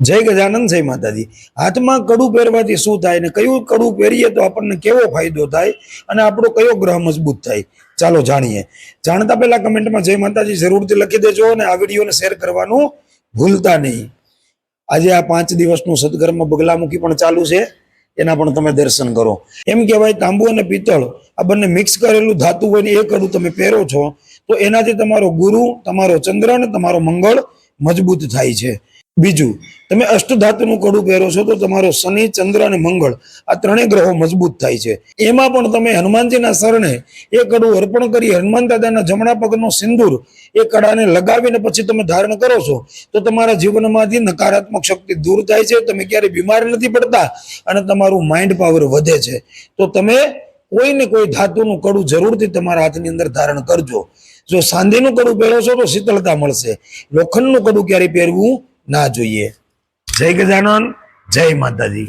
જય ગજાનંદ, જય માતાજી. હાથમાં કડું પહેરવાથી શું થાય ને કયું કડું પહેરીએ તો આપણને કેવો ફાયદો થાય અને આપણો કયો ગ્રહ મજબૂત થાય? ચાલો જાણીએ. જાણતા પહેલા કમેન્ટમાં જય માતાજી જરૂરથી લખી દેજો અને આ વિડીયોને શેર કરવાનું ભૂલતા નહીં. આજે આ પાંચ દિવસનું સદગર્મ બગલામુખી પણ ચાલુ છે. એના પણ તમે દર્શન કરો. એમ કહેવાય તાંબુ અને પિત્તળ આ બંને મિક્સ કરેલું ધાતુ હોય ને એ કડું તમે પહેરો છો, તો એનાથી તમારો ગુરુ, તમારો ચંદ્ર અને તમારો મંગળ મજબૂત થાય છે. બીજું, તમે અષ્ટધાતુનું કડું પહેરો છો તો તમારો શનિ, ચંદ્ર અને મંગળ આ ત્રણેય ગ્રહો મજબૂત થાય છે. એમાં પણ તમે હનુમાનજીના શરણે એ કડું અર્પણ કરી હનુમાન દાદાના જમણા પગનો સિંદૂર એ કડાને લગાવીને પછી તમે ધારણ કરો છો, તો તમારા જીવનમાંથી નકારાત્મક શક્તિ દૂર થાય છે, તમે ક્યારેય બીમાર નથી પડતા અને તમારું માઇન્ડ પાવર વધે છે. તો તમે કોઈ ને કોઈ ધાતુનું કડું જરૂરથી તમારા હાથની અંદર ધારણ કરજો. જો સાંધીનું કડું પહેરો છો તો શીતળતા મળશે. લોખંડનું કડું ક્યારેય પહેરવું ના જોઈએ. જય ગજાનન જય માતાજી.